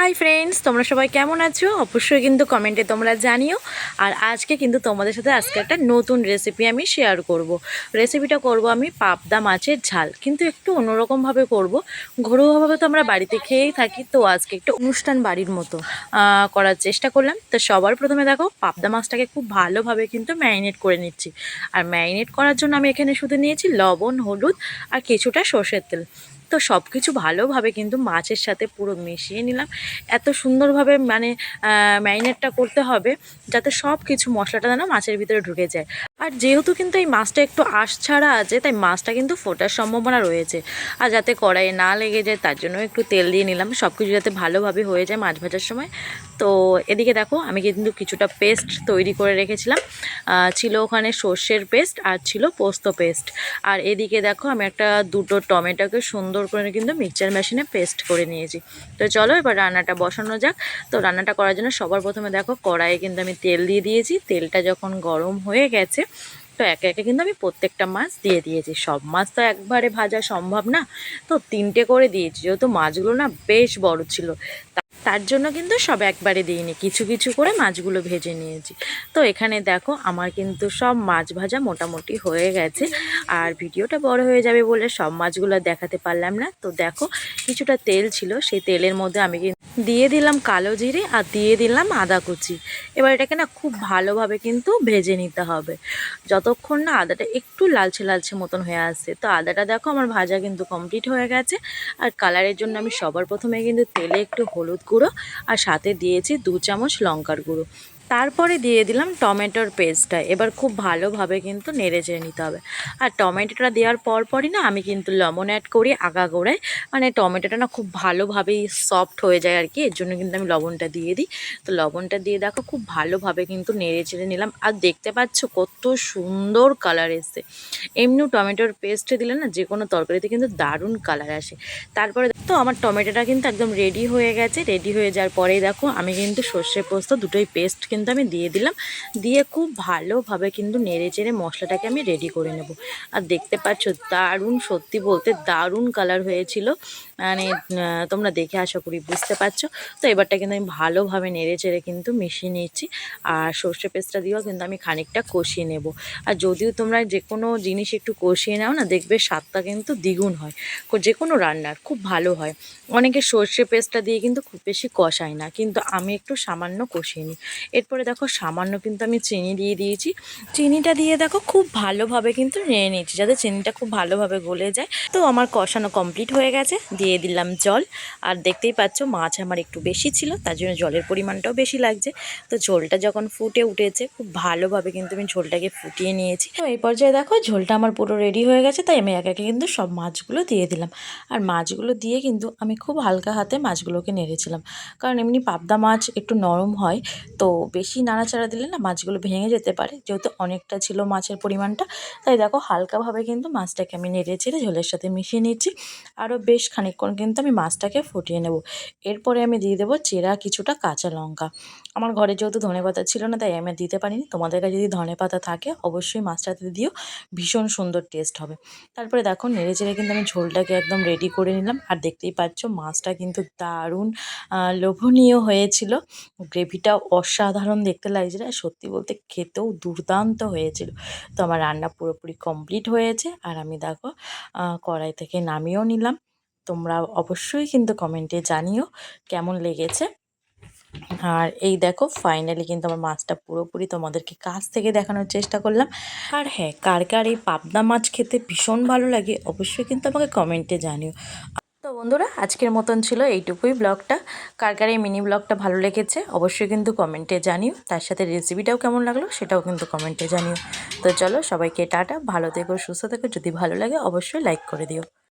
Hi friends তোমরা সবাই কেমন আছো? অবশ্যই কিন্তু কমেন্টে তোমরা জানিও। আর আজকে কিন্তু তোমাদের সাথে আজকে একটা নতুন রেসিপি আমি শেয়ার করব। রেসিপিটা করব আমি পাবদা মাছের ঝাল। কিন্তু একটু অন্যরকমভাবে করব। ঘরোয়াভাবে তো আমরা বাড়িতে খেয়েই থাকি, তো আজকে একটু অনুষ্ঠান বাড়ির মতো করার চেষ্টা করলাম। তো সবার প্রথমে দেখো, পাবদা মাছটাকে খুব ভালোভাবে কিন্তু ম্যারিনেট করে নিচ্ছি। আর ম্যারিনেট করার জন্য আমি এখানে শুধু নিয়েছি লবণ, হলুদ আর কিছুটা সর্ষের তেল। তো সব কিছু ভালোভাবে কিন্তু মাছের সাথে পুরো মিশিয়ে নিলাম। এত সুন্দরভাবে মানে ম্যারিনেটটা করতে হবে যাতে সব কিছু মশলাটা যেন মাছের ভিতরে ঢুকে যায়। আর যেহেতু কিন্তু এই মাছটা একটু আঁশ ছাড়া আছে, তাই মাছটা কিন্তু ফোটার সম্ভাবনা রয়েছে। আর যাতে কড়াইয়ে না লেগে যায়, তার জন্য একটু তেল দিয়ে নিলাম। সব কিছু যাতে ভালোভাবে হয়ে যায় মাছ ভাজার সময়। তো এদিকে দেখো, আমি কিন্তু কিছুটা পেস্ট তৈরি করে রেখেছিলাম। ছিল ওখানে সর্ষের পেস্ট আর ছিল পোস্ত পেস্ট। আর এদিকে দেখো, আমি একটা দুটো টমেটোকে সুন্দর করে কিন্তু মিক্সচার মেশিনে পেস্ট করে নিয়েছি। তো চলো এবার রান্নাটা বসানো যাক। তো রান্নাটা করার জন্য সবার প্রথমে দেখো, কড়াইয়ে কিন্তু আমি তেল দিয়ে দিয়েছি। তেলটা যখন গরম হয়ে গেছে তো একে একে কিন্তু আমি প্রত্যেকটা মাছ দিয়ে দিয়েছি। সব মাছ তো একবারে ভাজা সম্ভব না। তো তিনটে করে দিয়েছি। যেহেতু মাছগুলো না বেশ বড় ছিল তার জন্য কিন্তু সব একবারে দিইনি। কিছু কিছু করে মাছগুলো ভেজে নিয়েছি। তো এখানে দেখো, আমার কিন্তু সব মাছ ভাজা মোটামুটি হয়ে গেছে। আর ভিডিওটা বড় হয়ে যাবে বলে সব মাছগুলো দেখাতে পারলাম না। তো দেখো, কিছুটা তেল ছিল, সেই তেলের মধ্যে আমি দিয়ে দিলাম কালো জিরে আর দিয়ে দিলাম আদা কুচি। এবার এটাকে না খুব ভালোভাবে কিন্তু ভেজে নিতে হবে। যতক্ষণ না আদাটা একটু লালচে লালচে মতন হয়ে আসছে। তো আদাটা দেখো, আমার ভাজা কিন্তু কমপ্লিট হয়ে গেছে। আর কালারের জন্য আমি সবার প্রথমে কিন্তু তেলে একটু হলুদ গুঁড়ো আর সাথে দিয়েছি দু চামচ লঙ্কার গুঁড়ো। তারপরে দিয়ে দিলাম টমেটোর পেস্টটা এবার খুব ভালোভাবে কিন্তু নেড়ে চেড়ে নিতে হবে। আর টমেটোটা দেওয়ার পর পরই না আমি কিন্তু লবণ অ্যাড করি আগা গোড়ায় মানে টমেটোটা না খুব ভালোভাবেই সফট হয়ে যায় আর কি, এর জন্য কিন্তু আমি লবণটা দিয়ে দিই। তো লবণটা দিয়ে দেখো খুব ভালোভাবে কিন্তু নেড়ে চেড়ে নিলাম। আর দেখতে পাচ্ছ কত সুন্দর কালার এসছে। এমনিও টমেটোর পেস্ট দিলে না যে কোনো তরকারিতে কিন্তু দারুণ কালার আসে। তারপরে তো আমার টমেটোটা কিন্তু একদম রেডি হয়ে গেছে। রেডি হয়ে যাওয়ার পরেই দেখো আমি কিন্তু সর্ষে পোস্ত দুটোই পেস্ট কিন্তু আমি দিয়ে দিলাম। দিয়ে খুব ভালোভাবে কিন্তু নেড়ে চেড়ে মশলাটাকে আমি রেডি করে নেব। আর দেখতে পাচ্ছ, দারুণ, সত্যি বলতে দারুণ কালার হয়েছিল। মানে তোমরা দেখে আশা করি বুঝতে পারছ। তো এবারটা কিন্তু আমি ভালোভাবে নেড়ে চেড়ে কিন্তু মিশিয়ে নিচ্ছি। আর সর্ষে পেস্টটা দিয়েও কিন্তু আমি খানিকটা কষিয়ে নেব। আর যদিও তোমরা যে কোনো জিনিস একটু কষিয়ে নাও না, দেখবে স্বাদটা কিন্তু দ্বিগুণ হয়। যে কোনো রান্নার খুব ভালো হয়। অনেকে সর্ষে পেস্টটা দিয়ে কিন্তু খুব বেশি কষায় না। কিন্তু আমি একটু সামান্য কষিয়ে নিই। এরপরে দেখো, সামান্য কিন্তু আমি চিনি দিয়ে দিয়েছি। চিনিটা দিয়ে দেখো, খুব ভালোভাবে কিন্তু নিয়ে নিয়েছি, যাতে চিনিটা খুব ভালোভাবে গলে যায়। তো আমার কষানো কমপ্লিট হয়ে গেছে, দিয়ে দিলাম জল। আর দেখতেই পাচ্ছ, মাছ আমার একটু বেশি ছিল, তার জন্য জলের পরিমাণটাও বেশি লাগছে। তো ঝোলটা যখন ফুটে উঠেছে, খুব ভালোভাবে কিন্তু আমি ঝোলটাকে ফুটিয়ে নিয়েছি। তো এই পর্যায়ে দেখো, ঝোলটা আমার পুরো রেডি হয়ে গেছে, তাই আমি একে একে কিন্তু সব মাছগুলো দিয়ে দিলাম। আর মাছগুলো দিয়ে কিন্তু আমি খুব হালকা হাতে মাছগুলোকে নেড়েছিলাম। কারণ এমনি পাবদা মাছ একটু নরম হয়, তো বেশি নাড়াচাড়া দিলে না মাছগুলো ভেঙে যেতে পারে। যেহেতু অনেকটা ছিল মাছের পরিমাণটা, তাই দেখো হালকাভাবে কিন্তু মাছটাকে আমি নেড়ে চেড়ে ঝোলের সাথে মিশিয়ে নিচ্ছি। আরও বেশ খানিকক্ষণ কিন্তু আমি মাছটাকে ফুটিয়ে নেব। এরপরে আমি দিয়ে দেবো চেরা কিছুটা কাঁচা লঙ্কা। আমার ঘরে যেহেতু ধনে পাতা ছিল না, তাই আমি দিতে পারিনি। তোমাদের কাছে যদি ধনে পাতা থাকে, অবশ্যই মাছটাতে দিও। ভীষণ সুন্দর টেস্ট হবে। তারপরে দেখো নেড়ে চেড়ে কিন্তু আমি ঝোলটাকে একদম রেডি করে নিলাম। আর দেখতেই পাচ্ছ মাছটা কিন্তু দারুণ লোভনীয় হয়েছিল। গ্রেভিটাও অসাধারণ দেখতে লাগছিল আর সত্যি বলতে খেতেও দুর্দান্ত হয়েছিল। তো আমার রান্না পুরোপুরি কমপ্লিট হয়েছে আর আমি দেখো কড়াই থেকে নামিয়েও নিলাম। তোমরা অবশ্যই কিন্তু কমেন্টে জানিও কেমন লেগেছে। আর এই দেখো ফাইনালি কিন্তু আমার মাছটা পুরোপুরি তোমাদেরকে কাছ থেকে দেখানোর চেষ্টা করলাম। আর হ্যাঁ কার কার এই পাবদা মাছ খেতে ভীষণ ভালো লাগে অবশ্যই কিন্তু আমাকে কমেন্টে জানিও। তো বন্ধুরা, আজকের মতন ছিল এইটুকুই ব্লগটা। কার কার এই মিনি ব্লগটা ভালো লেগেছে অবশ্যই কিন্তু কমেন্টে জানিও। তার সাথে রেসিপিটাও কেমন লাগল সেটাও কিন্তু কমেন্টে জানিও। তো চলো সবাইকে টাটা, ভালো থেকো, সুস্থ থেকো। যদি ভালো লাগে অবশ্যই লাইক করে দিও।